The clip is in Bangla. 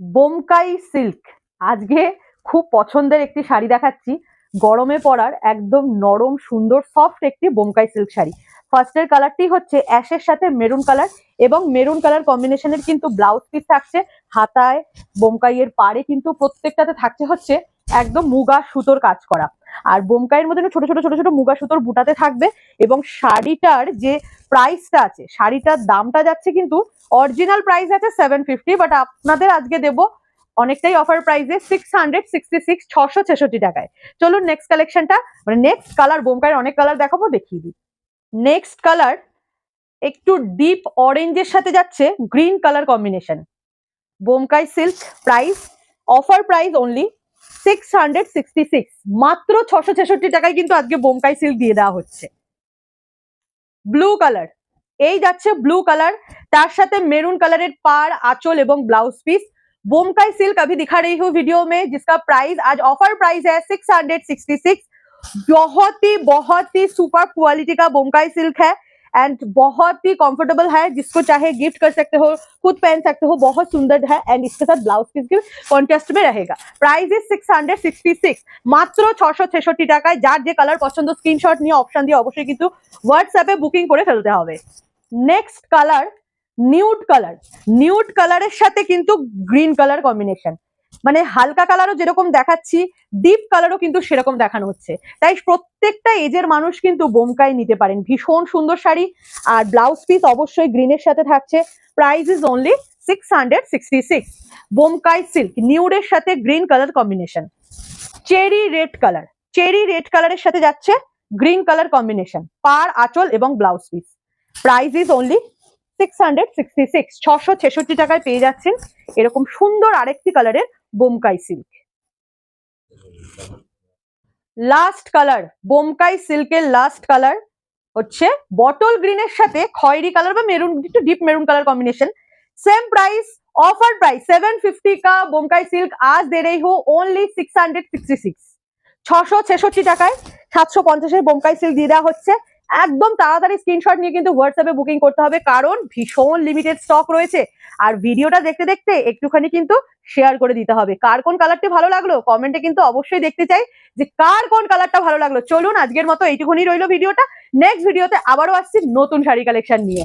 বোমকাই সিল্ক। আজকে খুব পছন্দের একটি শাড়ি দেখাচ্ছি। গরমে পরার একদম নরম, সুন্দর সফট একটি বোমকাই সিল্ক শাড়ি। ফার্স্টের কালারটি হচ্ছে অ্যাশের সাথে মেরুন কালার এবং মেরুন কালার কম্বিনেশনের কিন্তু ব্লাউজ পিস থাকছে। হাতায় বোমকাইয়ের পাড়ে কিন্তু প্রত্যেকটাতে থাকছে হচ্ছে একদম মুগা সুতোর কাজ করা। আর বোমকাইয়ের মধ্যে ছোট ছোট ছোট ছোট মুগা সুতোর বুটাতে থাকবে এবং শাড়িটার যে প্রাইসটা আছে, শাড়িটার দামটা যাচ্ছে কিন্তু অরিজিনাল প্রাইস আছে সেভেন ফিফটি বাট আপনাদের আজকে দেবো অনেকটাই অফার প্রাইসে সিক্স হান্ড্রেড সিক্সটি সিক্স ছশো ছেষট্টি টাকায়। চলুন নেক্সট কালেকশনটা মানে নেক্সট কালার বোমকাইয়ের অনেক কালার দেখাবো, দেখিয়ে দিই। নেক্সট কালার একটু ডিপ অরেঞ্জের সাথে যাচ্ছে green colour combination Bomkai silk price offer price only six hundred sixty six মাত্র ছশো ছেষট্টি টাকায় কিন্তু আজকে বোমকাই সিল্ক দিয়ে দেওয়া হচ্ছে। Blue colour. এই যাচ্ছে ব্লু কালার। তার সাথে মেরুন কালারের পার আঁচল এবং ব্লাউজ পিস। बोमकाई सिल्क अभी दिखा रही हूँ वीडियो में जिसका प्राइस आज ऑफर प्राइस है 666 बहुत ही बहुत ही सुपर क्वालिटी का बोमकाई सिल्क है एंड बहुत ही कंफर्टेबल है जिसको चाहे गिफ्ट कर सकते हो खुद पहन सकते हो बहुत सुंदर है एंड इसके साथ ब्लाउज पीस भी कॉन्टेस्ट में रहेगा price is six hundred sixty six মাত্র ছশো ছেষট্টি টাকায় যার যে কালার পছন্দ স্ক্রিনশট নিয়ে অপশন দিয়ে অবশ্যই কিন্তু হোয়াটসঅ্যাপে বুকিং করে ফেলতে হবে next colour nude colour nude কালারের সাথে কিন্তু গ্রিন কালার কম্বিনেশন মানে হালকা কালারও যেরকম দেখাচ্ছি ডিপ কালারও কিন্তু সেরকম দেখানো হচ্ছে। তাই প্রত্যেকটা এজের মানুষ কিন্তু বোমকাই নিতে পারেন। ভীষণ সুন্দর শাড়ি আর ব্লাউজ পিস অবশ্যই গ্রিনের সাথে থাকছে। Price is only six hundred sixty six Bomkai silk নিউডের সাথে green colour combination cherry red colour cherry red কালারের সাথে যাচ্ছে গ্রিন কালার কম্বিনেশন পার আঁচল এবং blouse piece price is only six hundred sixty six ছশো ছেষট্টি টাকায় পেয়ে যাচ্ছেন এরকম সুন্দর আরেকটি কালারের Bomkai silk last colour Bomkai সিল্কের লাস্ট কালার হচ্ছে বটল গ্রিনের সাথে খয়েরি কালার বা মেরুন একটু deep maroon colour combination same price offer price 750 का बोमकाई सिल्क आज दे रही हूँ ओनली 666 ছশো ছেষট্টি টাকায় সাতশো পঞ্চাশের বোমকাই সিল্ক দিয়ে দেওয়া হচ্ছে একদম তাড়াতাড়ি স্ক্রিনশট নিয়ে কিন্তু হোয়াটসঅ্যাপে বুকিং করতে হবে, কারণ ভীষণ লিমিটেড স্টক রয়েছে। আর ভিডিওটা দেখতে দেখতে একটুখানি কিন্তু শেয়ার করে দিতে হবে। কার কোন কালারটি ভালো লাগল কমেন্টে কিন্তু অবশ্যই দেখতে চাই যে কার কোন কালারটা ভালো লাগল। চলুন আজকের মতো এইটুকুনি রইল ভিডিওটা নেক্সট ভিডিওতে আবারও আসছি নতুন শাড়ি কালেকশন নিয়ে।